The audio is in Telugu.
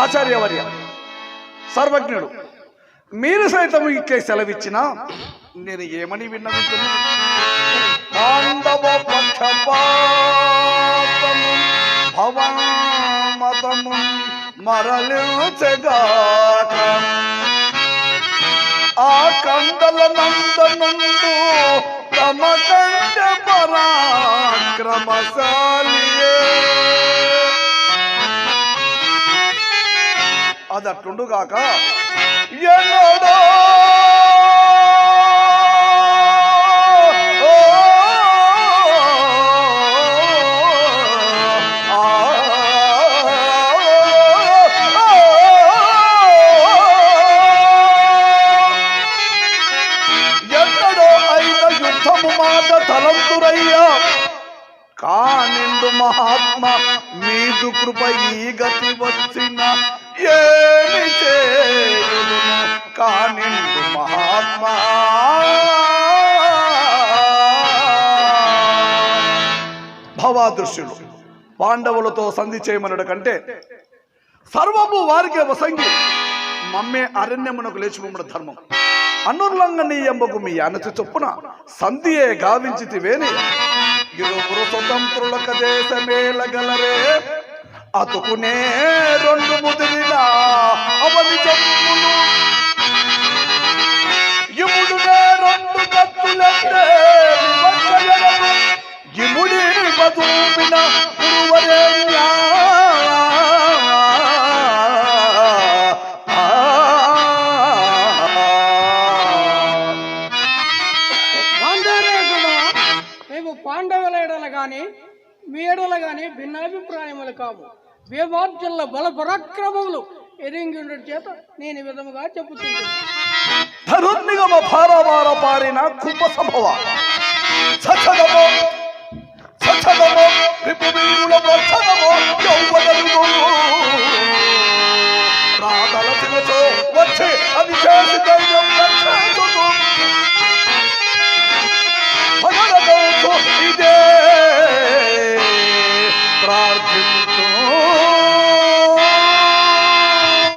ఆచార్యవర్య సర్వజ్ఞుడు. మీరు సైతం ఇట్లే సెలవిచ్చిన నేను ఏమని విన్నవించును? పాండవ పక్షపాతము భవమతము మరలించగాక. ఆ కండల నందనుండు తమ కంటే పరాక్రమశాలియే. అది అట్లుండుగాక ఎన్నడో! మహాత్మ మీదు కృప ఈ గతి వచ్చిన. ఏమి చేయును కానిండు భవాదృశ్యులు పాండవులతో సంధి చేయమనుడు కంటే సర్వము వారికి వసంగి. మమ్మే అరణ్యమునకు లేచిపోమడ ధర్మం. అనుల్లంఘనీయంబకు మీ అనతి చొప్పున సంధియే గావించితి వేని ఇరువురు స్వతంత్రులక దేశమేలగలరే అతుకునే రెండు మేము పాండవుల ఎడల కానీ మీ ఎడల కానీ భిన్నాభిప్రాయములు కాము వేమార్జుల బల పరాక్రమములు ఎరింగి ఉండడం చేత నేను ఈ విధముగా చెప్పుతున్నాను భారవార పారిన కుంభ సంభవ సచదమో సచదమో యౌవనము వచ్చి అది చేసి Thank you.